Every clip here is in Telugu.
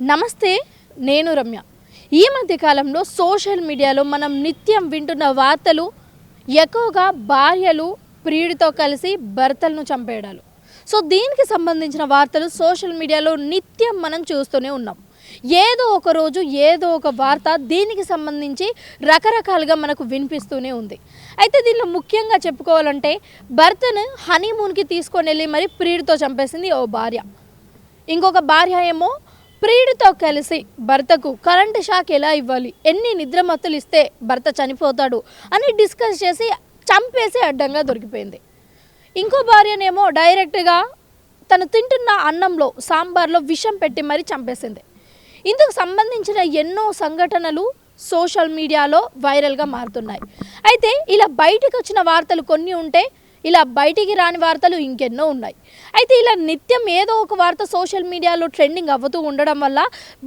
నమస్తే నేను రమ్య. ఈ మధ్యకాలంలో సోషల్ మీడియాలో మనం నిత్యం వింటున్న వార్తలు ఎక్కువగా భార్యలు ప్రియుడితో కలిసి భర్తలను చంపేయడాలు. సో దీనికి సంబంధించిన వార్తలు సోషల్ మీడియాలో నిత్యం మనం చూస్తూనే ఉన్నాం. ఏదో ఒక రోజు ఏదో ఒక వార్త దీనికి సంబంధించి రకరకాలుగా మనకు వినిపిస్తూనే ఉంది. అయితే దీనిలో ముఖ్యంగా చెప్పుకోవాలంటే భర్తను హనీమూన్కి తీసుకొని వెళ్ళి మరి ప్రియుడితో చంపేసింది ఓ భార్య. ఇంకొక భార్య ఏమో ప్రియుడితో కలిసి భర్తకు కరెంటు షాక్ ఎలా ఇవ్వాలి? ఎన్ని నిద్రమత్తులు ఇస్తే భర్త చనిపోతాడు? అని డిస్కస్ చేసి చంపేసి అడ్డంగా దొరికిపోయింది. ఇంకో భార్యనేమో డైరెక్ట్గా తను తింటున్న అన్నంలో సాంబార్లో విషం పెట్టి మరీ చంపేసింది. ఇందుకు సంబంధించిన ఎన్నో సంఘటనలు సోషల్ మీడియాలో వైరల్గా మారుతున్నాయి. అయితే ఇలా బయటకు వచ్చిన వార్తలు కొన్ని ఉంటే ఇలా బయటికి రాని వార్తలు ఇంకెన్నో ఉన్నాయి. అయితే ఇలా నిత్యం ఏదో ఒక వార్త సోషల్ మీడియాలో ట్రెండింగ్ అవ్వుతూ ఉండడం వల్ల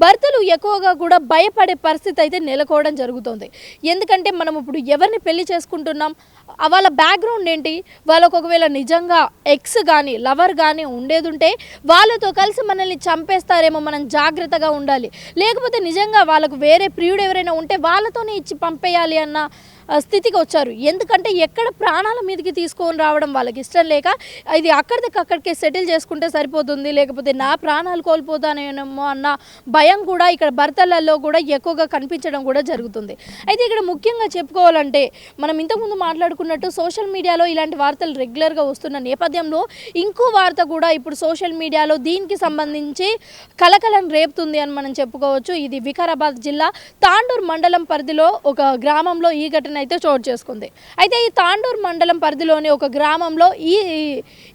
భర్తలు ఎక్కువగా కూడా భయపడే పరిస్థితి అయితే నెలకోవడం జరుగుతుంది. ఎందుకంటే మనం ఇప్పుడు ఎవరిని పెళ్ళి చేసుకుంటున్నాం? వాళ్ళ బ్యాక్గ్రౌండ్ ఏంటి? వాళ్ళకు ఒకవేళ నిజంగా ఎక్స్ కానీ లవర్ కానీ ఉండేది ఉంటే వాళ్ళతో కలిసి మనల్ని చంపేస్తారేమో మనం జాగ్రత్తగా ఉండాలి. లేకపోతే నిజంగా వాళ్ళకు వేరే ప్రియుడు ఎవరైనా ఉంటే వాళ్ళతోనే ఇచ్చి పంపేయాలి అన్న స్థితికి వచ్చారు. ఎందుకంటే ఎక్కడ ప్రాణాల మీదకి తీసుకొని రావడం వాళ్ళకి ఇష్టం లేక ఇది అక్కడికి అక్కడికే సెటిల్ చేసుకుంటే సరిపోతుంది లేకపోతే నా ప్రాణాలు కోల్పోతానేమో అన్న భయం కూడా ఇక్కడ భర్తలలో కూడా ఎక్కువగా కనిపించడం కూడా జరుగుతుంది. అయితే ఇక్కడ ముఖ్యంగా చెప్పుకోవాలంటే మనం ఇంతకుముందు మాట్లాడుకున్నట్టు సోషల్ మీడియాలో ఇలాంటి వార్తలు రెగ్యులర్గా వస్తున్న నేపథ్యంలో ఇంకో వార్త కూడా ఇప్పుడు సోషల్ మీడియాలో దీనికి సంబంధించి కలకలం రేపుతుంది అని మనం చెప్పుకోవచ్చు. ఇది వికారాబాద్ జిల్లా తాండూర్ మండలం పరిధిలో ఒక గ్రామంలో ఈ ఘటన అయితే చోటు చేసుకుంది. అయితే ఈ తాండూర్ మండలం పరిధిలోని ఒక గ్రామంలో ఈ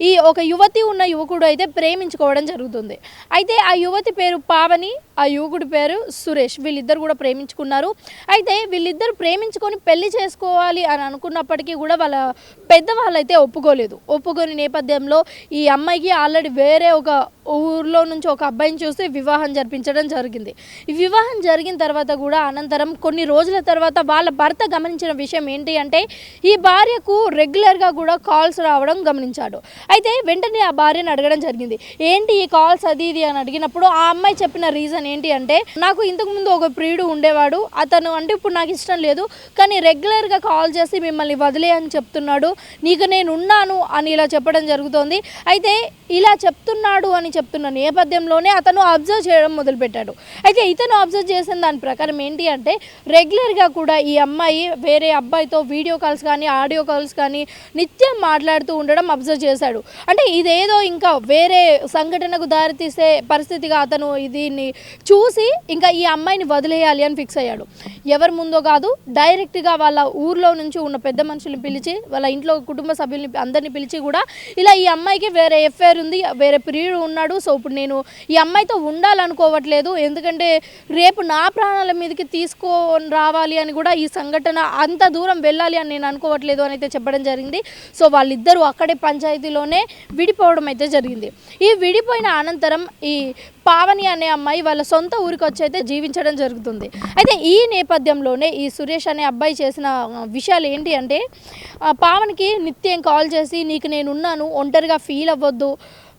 ఈ ఒక యువతి ఉన్న యువకుడు అయితే ప్రేమించుకోవడం జరుగుతుంది. అయితే ఆ యువతి పేరు పావని ఆ యువకుడి పేరు సురేష్. వీళ్ళిద్దరు కూడా ప్రేమించుకున్నారు. అయితే వీళ్ళిద్దరు ప్రేమించుకొని పెళ్ళి చేసుకోవాలి అని అనుకున్నప్పటికీ కూడా వాళ్ళ పెద్దవాళ్ళు అయితే ఒప్పుకోలేదు. ఒప్పుకొని నేపథ్యంలో ఈ అమ్మాయికి ఆల్రెడీ వేరే ఒక ఊర్లో నుంచి ఒక అబ్బాయిని చూసి వివాహం జరిపించడం జరిగింది. ఈ వివాహం జరిగిన తర్వాత కూడా అనంతరం కొన్ని రోజుల తర్వాత వాళ్ళ భర్త గమనించిన విషయం ఏంటి అంటే ఈ భార్యకు రెగ్యులర్గా కూడా కాల్స్ రావడం గమనించాడు. అయితే వెంటనే ఆ భార్యను అడగడం జరిగింది. ఏంటి ఈ కాల్స్ అది ఇది అని అడిగినప్పుడు ఆ అమ్మాయి చెప్పిన రీజన్ ఏంటి అంటే నాకు ఇంతకుముందు ఒక ప్రియుడు ఉండేవాడు. అతను అంటే ఇప్పుడు నాకు ఇష్టం లేదు. కానీ రెగ్యులర్గా కాల్ చేసి మిమ్మల్ని వదిలే అని చెప్తున్నాడు. నీకు నేను ఉన్నాను అని ఇలా చెప్పడం జరుగుతోంది. అయితే ఇలా చెప్తున్నాడు అని చెప్తున్న నేపథ్యంలోనే అతను అబ్జర్వ్ చేయడం మొదలుపెట్టాడు. అయితే ఇతను అబ్జర్వ్ చేసిన దాని ప్రకారం ఏంటి అంటే రెగ్యులర్గా కూడా ఈ అమ్మాయి వేరే అబ్బాయితో వీడియో కాల్స్ కానీ ఆడియో కాల్స్ కానీ నిత్యం మాట్లాడుతూ ఉండడం అబ్జర్వ్ చేశాడు. అంటే ఇదేదో ఇంకా వేరే సంఘటనకు దారితీసే పరిస్థితిగా అతను దీన్ని చూసి ఇంకా ఈ అమ్మాయిని వదిలేయాలి అని ఫిక్స్ అయ్యాడు. ఎవరి ముందో కాదు డైరెక్ట్గా వాళ్ళ ఊర్లో నుంచి ఉన్న పెద్ద మనుషుల్ని పిలిచి వాళ్ళ ఇంట్లో కుటుంబ సభ్యుల్ని అందరిని పిలిచి కూడా ఇలా ఈ అమ్మాయికి వేరే ఎఫ్ఐఆర్ ఉంది వేరే ప్రియుడు ఉన్నాడు సో ఇప్పుడు నేను ఈ అమ్మాయితో ఉండాలనుకోవట్లేదు ఎందుకంటే రేపు నా ప్రాణాల మీదకి తీసుకొని రావాలి అని కూడా ఈ సంఘటన అంత దూరం వెళ్ళాలి అని నేను అనుకోవట్లేదు అని అయితే చెప్పడం జరిగింది. సో వాళ్ళిద్దరూ అక్కడే పంచాయతీలోనే విడిపోవడం అయితే జరిగింది. ఈ విడిపోయిన అనంతరం ఈ పావని అనే అమ్మాయి వాళ్ళ సొంత ఊరికి వచ్చి అయితే జీవించడం జరుగుతుంది. అయితే ఈ నేపథ్యంలోనే ఈ సురేష్ అనే అబ్బాయి చేసిన విషయాలు ఏంటి అంటే ఆ, పావనికి నిత్యం కాల్ చేసి నీకు నేను ఉన్నాను ఒంటరిగా ఫీల్ అవ్వద్దు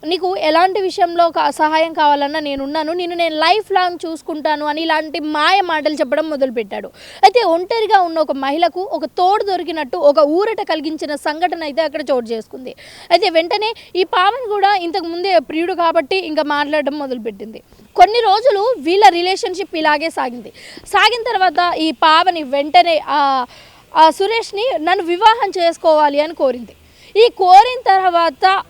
నీకు ఎలాంటి విషయంలో కా- సహాయం కావాలన్నా నేనున్నాను నేను నేను లైఫ్ లాంగ్ చూసుకుంటాను అని ఇలాంటి మాయ మాటలు చెప్పడం మొదలుపెట్టాడు. అయితే ఒంటరిగా ఉన్న ఒక మహిళకు ఒక తోడు దొరికినట్టు ఒక ఊరట కలిగించిన సంఘటన అయితే అక్కడ చోటు చేసుకుంది. అయితే వెంటనే ఈ పావన్ కూడా ఇంతకు ముందే ప్రియుడు కాబట్టి ఇంకా మాట్లాడడం మొదలుపెట్టింది. కొన్ని రోజులు వీళ్ళ రిలేషన్షిప్ ఇలాగే సాగింది. సాగిన తర్వాత ఈ పావని వెంటనే ఆ సురేష్ని నన్ను వివాహం చేసుకోవాలి అని కోరింది. ఈ కోరిన తర్వాత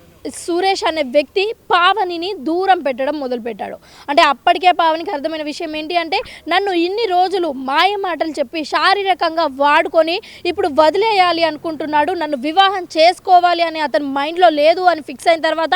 సురేష్ అనే వ్యక్తి పావనిని దూరం పెట్టడం మొదలుపెట్టాడు. అంటే అప్పటికే పావనికి అర్థమైన విషయం ఏంటి అంటే నన్ను ఇన్ని రోజులు మాయ మాటలు చెప్పి శారీరకంగా వాడుకొని ఇప్పుడు వదిలేయాలి అనుకుంటున్నాడు నన్ను వివాహం చేసుకోవాలి అని అతని మైండ్లో లేదు అని ఫిక్స్ అయిన తర్వాత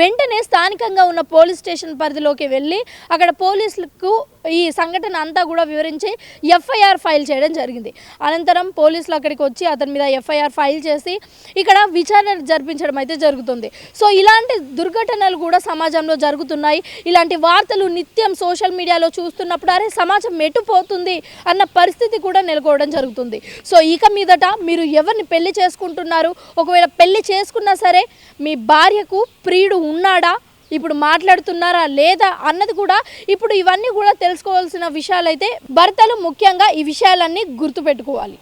వెంటనే స్థానికంగా ఉన్న పోలీస్ స్టేషన్ పరిధిలోకి వెళ్ళి అక్కడ పోలీసులకు ఈ సంఘటన అంతా కూడా వివరించి ఎఫ్ఐఆర్ ఫైల్ చేయడం జరిగింది. అనంతరం పోలీసులు అక్కడికి వచ్చి అతని మీద ఎఫ్ఐఆర్ ఫైల్ చేసి ఇక్కడ విచారణ జరిపించడం అయితే జరుగుతుంది. సో ఇలాంటి దుర్ఘటనలు కూడా సమాజంలో జరుగుతున్నాయి. ఇలాంటి వార్తలు నిత్యం సోషల్ మీడియాలో చూస్తున్నప్పుడు అరే సమాజం మెట్టుపోతుంది అన్న పరిస్థితి కూడా నెలకోవడం జరుగుతుంది. సో ఇక మీదట మీరు ఎవరిని పెళ్ళి చేసుకుంటున్నారు? ఒకవేళ పెళ్ళి చేసుకున్నా సరే మీ భార్యకు ప్రియుడు ఉన్నాడా? ఇప్పుడు మాట్లాడుతున్నారా లేదా అన్నది కూడా ఇప్పుడు ఇవన్నీ కూడా తెలుసుకోవాల్సిన విషయాలైతే భర్తలు ముఖ్యంగా ఈ విషయాలన్నీ గుర్తుపెట్టుకోవాలి.